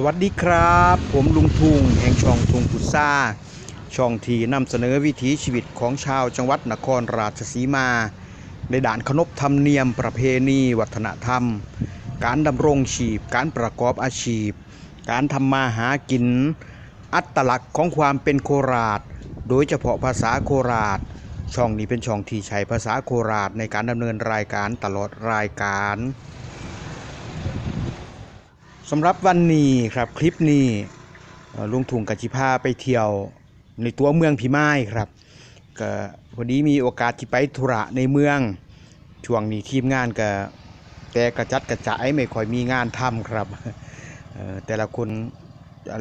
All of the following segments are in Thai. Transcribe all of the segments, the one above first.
สวัสดีครับ ผมลุงทุงแห่งช่องทุงพุทราช่องที่นำเสนอวิถีชีวิตของชาวจังหวัดนครราชสีมา ในด่านขนบธรรมเนียมประเพณีวัฒนธรรม การดำรงชีพ การประกอบอาชีพ การทำมาหากิน อัตลักษณ์ของความเป็นโคราช โดยเฉพาะภาษาโคราช ช่องนี้เป็นช่องที่ใช้ภาษาโคราชในการดำเนินรายการตลอดรายการ สำหรับวันนี้ครับคลิปนี้ลุงถุงกับจิพาไปเที่ยวในตัวเมืองพิมายครับก็พอดีมีโอกาสที่ไปธุระในเมืองช่วงนี้ทีมงานก็แต่กระจัดกระจายไม่ค่อยมีงานทำครับแต่ละคน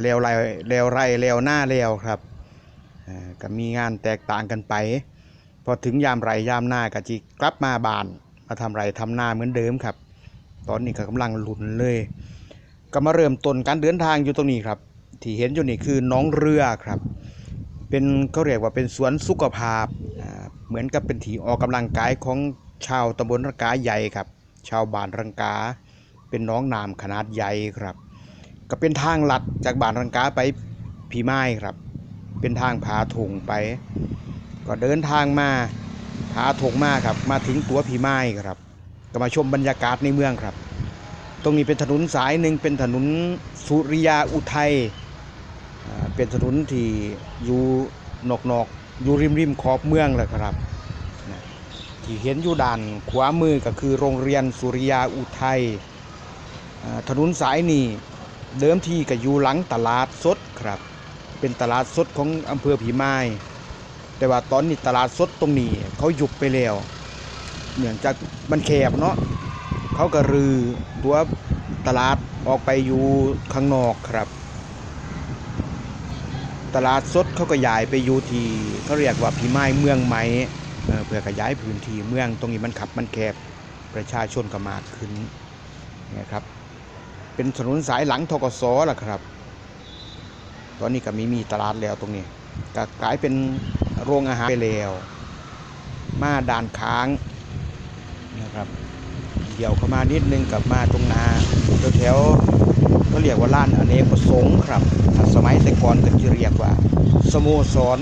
เลวไรเลวไรเลวหน้าเลวครับก็มีงานแตกต่างกันไป พอถึงยามไรยามหน้าก็จิกลับมาบานมาทำไรทำหน้าเหมือนเดิมครับ ตอนนี้ก็กำลังหลุนเลย ก็มาเริ่มต้นการเดินทางอยู่ตรงนี้ครับ ที่เห็นอยู่นี่คือน้องเรือครับ เป็นเขาเรียกว่าเป็นสวนสุขภาพ เหมือนกับเป็นที่ออกกำลังกายของชาวตำบลรังกาใหญ่ครับ ชาวบ้านรังกา เป็นน้องน้ำขนาดใหญ่ครับ ก็เป็นทางลัดจากบ้านรังกาไปผีไม้ครับ เป็นทางผาถงไป ก็เดินทางมาผาถงมาครับ มาถึงตัวผีไม้ครับ ก็มาชมบรรยากาศในเมืองครับ ตรงนี้เป็นถนนสายหนึ่งเป็นถนนสุริยาอุทัยเป็นถนนที่อยู่นอกนอกๆอยู่ริมริมขอบเมืองเลยครับที่เห็นอยู่ด้านขวามือก็คือโรงเรียนสุริยาอุทัยถนนสายนี้เดิมทีก็อยู่หลังตลาดสดครับ เป็นตลาดสดของอำเภอผีไม้แต่ว่าตอนนี้ตลาดสดตรงนี้เขาหยุบไปแล้วเนื่องจากมันแคบเนาะ เขาก็รือตัวตลาดออกไปอยู่ข้างนอกครับ ตลาดสดเขาก็ย้ายไปอยู่ที่เขาเรียกว่าพิมายเมืองใหมเเพื่อขยายพื้นที่เมืองตรงนี้มันขับมันแคบประชาชนก็มากขึ้นนี่ยครับ เป็นถนนสายหลังทกศล่ะครับ ตอนนี้ก็มีมีตลาดแล้วตรงนี้ก็กลายเป็นโรงอาหารไปแล้ว มาด่านค้างนะครับ เดี่ยวเข้ามานิดนึงกลับมาตรงนาแถวๆก็เรียกว่าร้านอเนกประสงค์ครับ สมัยแต่ก่อนก็จะเรียกว่า สโมสร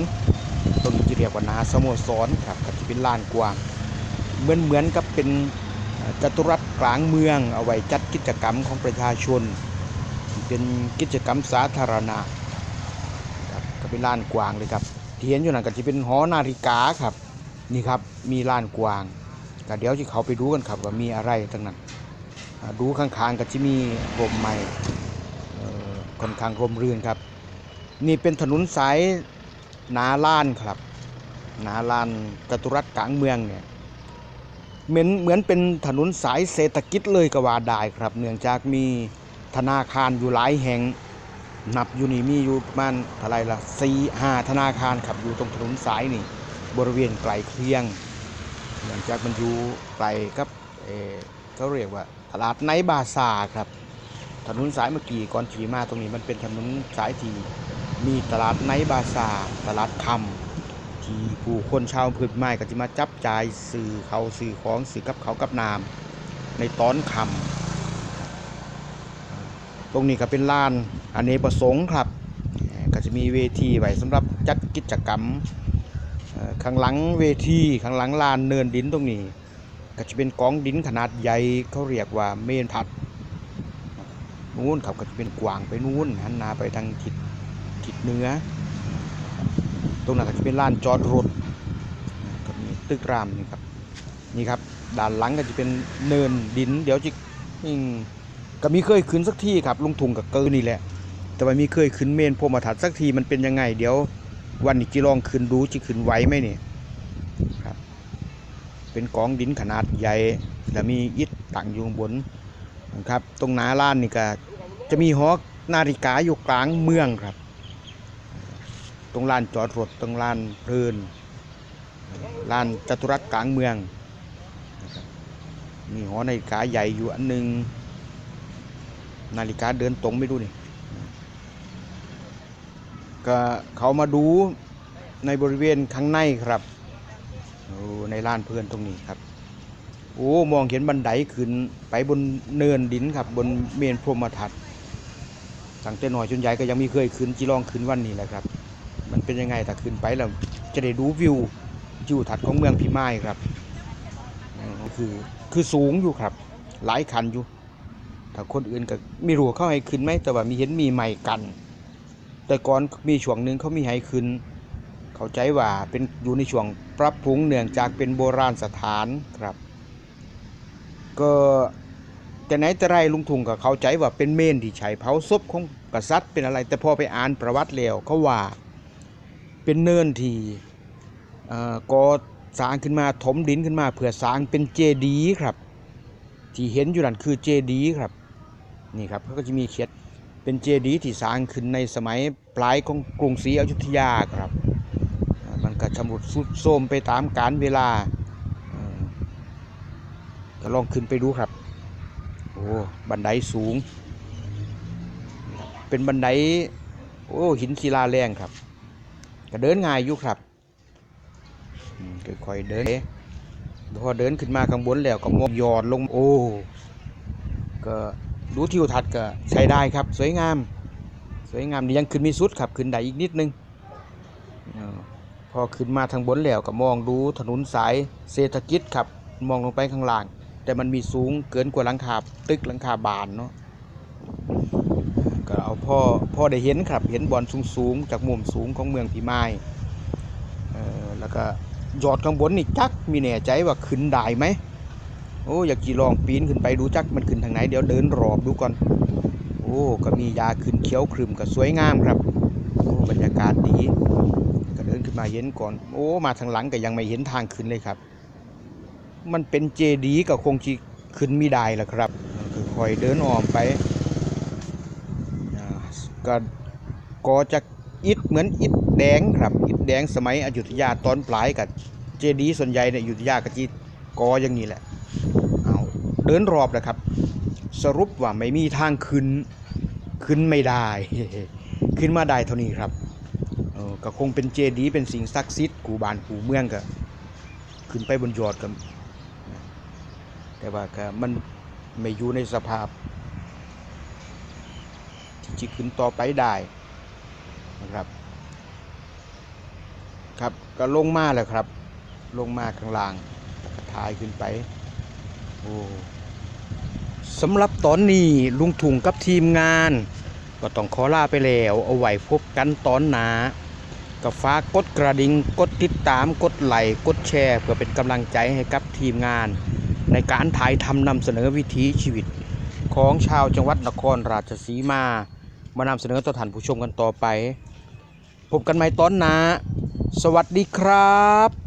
ตรงนี้จะเรียกว่านาสโมสรครับก็จะเป็นลานกว้างเหมือนเหมือนกับเป็นจัตุรัสกลางเมืองเอาไว้จัดกิจกรรมของประชาชน เป็นกิจกรรมสาธารณะครับก็เป็นลานกว้างเลยครับที่เห็นอยู่นั่นก็จะเป็นหอนาฬิกาครับนี่ครับมีลานกว้าง ก็เดี๋ยวที่เขาไปดูกันครับว่ามีอะไรทั้งนั้นดูข้างๆก็จะมีร่มไม้เอ่อค่อนข้างร่มรื่นครับ นี่เป็นถนนสายนาล้านครับ นาลานจตุรัสกลางเมืองเนี่ยเหมือนเหมือนเป็นถนนสายเศรษฐกิจเลยก็ว่าได้ครับ เนื่องจากมีธนาคารอยู่หลายแห่งนับอยู่นี่มีอยู่ประมาณเท่าไรละสี่ห้าธนาคารครับอยู่ตรงถนนสายนี่บริเวณไกลเคียง หลังจากมันอยู่ไกลครับเอเขาเรียกว่าตลาดไนบาซาครับ ถนนสายเมื่อกี้ก่อนขี่มาตรงนี้มันเป็นถนนสายที่มีตลาดไนบาซาตลาดคำที่ผู้คนชาวพื้นไม้ก็จะมาจับจ่ายสื่อเขาสื่อของสื่อกับเขากับน้ำในตอนคำตรงนี้ก็เป็นลานอเนกประสงค์ครับ ก็จะมีเวทีไว้สำหรับจัดกิจกรรม ข้างหลังเวทีข้างหลังลานเนินดินตรงนี้ ก็จะเป็นกองดินขนาดใหญ่เขาเรียกว่าเมนพัดนู้นครับก็จะเป็นกวางไปนู้นหันหน้าไปทางทิศทิศเหนือ ตรงนั้นก็จะเป็นลานจอดรถก็มีตึกรามนี่ครับนี่ครับด้านหลังก็จะเป็นเนินดิน เดี๋ยวจะก็มีเคยขึ้นสักที่ครับลุงทุงกับเกอนี่แหละ แต่ว่ามีเคยขึ้นเมนพรหมทัดสักทีมันเป็นยังไงเดี๋ยว วันนี้จิลองขึ้นดูจะขึ้นไหวไหมเนี่ยครับ เป็นกองดินขนาดใหญ่แล้วมีอิฐตั้งอยู่บนนะครับ ตรงหนาล้านนี่ก็จะมีหอนาฬิกาอยู่กลางเมืองครับ ตรงลานจอดรถตรงลานเพลินลานจตุรัสกลางเมือง มีหอนาฬิกาใหญ่อยู่อันหนึ่งนาฬิกาเดินตรงไม่ดูนี่ ก็เขามาดูในบริเวณข้างในครับโอ้ในลานเพื่อนตรงนี้ครับโอ้มองเห็นบันไดขึ้นไปบนเนินดินครับบนเมนพรมทัศน์ตั้งแต่น้อยจนใหญ่ก็ยังม่เคยขึ้นจีลองขึ้นวันนี้แหละครับ มันเป็นยังไงถ้าขึ้นไปแล้วจะได้ดูวิวทิวทัศน์ของเมืองพิมายครับคือคือสูงอยู่ครับ หลายคันอยู่ถ้าคนอื่นก็ไม่รู้เข้าให้ขึ้นไหมแต่ว่ามีเห็นมีใหม่กัน แต่ก่อนมีช่วงหนึ่งเขามีให้ขึ้น เข้าใจว่าเป็นอยู่ในช่วงปรับปรุงเนื่องจากเป็นโบราณสถานครับ ก็แต่ไหนแต่ไรลุงทุงก็เข้าใจว่าเป็นเมนที่ใช้เผาศพของกษัตริย์เป็นอะไร แต่พอไปอ่านประวัติแล้วเขาว่าเป็นเนินที่เอ่อก่อสร้างขึ้นมาถมดินขึ้นมาเพื่อสร้างเป็นเจดีย์ครับ ที่เห็นอยู่นั่นคือเจดีย์ครับ นี่ครับเขาก็จะมีเขียน เป็นเจดีย์ที่สร้างขึ้นในสมัยปลายของกรุงศรีอยุธยาครับ มันก็ชำรุดทรุดโทรมไปตามกาลเวลาก็ลองขึ้นไปดูครับ โอ้ บันไดสูง เป็นบันได โอ้ หินศิลาแรงครับ ก็เดินง่ายอยู่ครับอืมค่อยๆเดินพอเดินขึ้นมาข้างบนแล้วก็มองยอดลง โอ้ ก็ ดูทิวทัศน์ก็ใช้ได้ครับ สวยงาม สวยงามนี่ยังขึ้นมีสุดครับขึ้นได้อีกนิดนึงพอขึ้นมาทางบนแล้วก็มองดูถนนสายเศรษฐกิจครับมองลงไปข้างล่าง แต่มันมีสูงเกินกว่าหลังคาตึกหลังคาบานเนาะก็เอาพ่อพ่อได้เห็นครับ เห็นบอลสูงๆจากมุมสูงของเมืองพิมายแล้วก็ยอดข้างบนนี่จักมีแน่ใจว่าขึ้นได้ไหม โอ้อยากจีลองปีนขึ้นไปดูจักมันขึ้นทางไหนเดี๋ยวเดินรอบดูก่อน โอ้ก็มียาขึ้นเขียวครึมก็สวยงามครับโอ้บรรยากาศดีก็เดินขึ้นมาเห็นก่อน โอ้มาทางหลังก็ยังไม่เห็นทางขึ้นเลยครับ มันเป็นเจดีย์ก็คงจะขึ้นไม่ได้ละครับคือคอยเดินอ้อมไปก็ก็จะอิฐเหมือนอิฐแดงครับอิฐแดงสมัยอยุธยาตอนปลายกับเจดีย์ส่วนใหญ่เนี่ยอยุธยาก็จีกออย่างนี้แหละ เอาเดินรอบนะครับ สรุปว่าไม่มีทางขึ้น ขึ้นไม่ได้ ขึ้นมาได้เท่านี้ครับเออก็คงเป็นเจดีย์เป็นสิ่งศักดิ์สิทธิ์กูบานกูเมืองก็ ขึ้นไปบนยอดก็แต่ว่าก็มันไม่อยู่ในสภาพ ที่จะขึ้นต่อไปได้นะครับครับก็ลงมาแล้วครับ ลงมาข้างล่างถ่ายขึ้นไป สำหรับตอนนี้ลุงถุงกับทีมงาน ก็ต้องขอลาไปแล้ว เอาไว้พบกันตอนหนาก็ฝากกดกระดิ่งกดติดตามกดไลค์กดแชร์ เพื่อเป็นกำลังใจให้กับทีมงาน ในการถ่ายทำนำเสนอวิถีชีวิต ของชาวจังหวัดนครราชสีมามานำเสนอต่อท่านผู้ชมกันต่อไป พบกันใหม่ตอนหนาสวัสดีครับ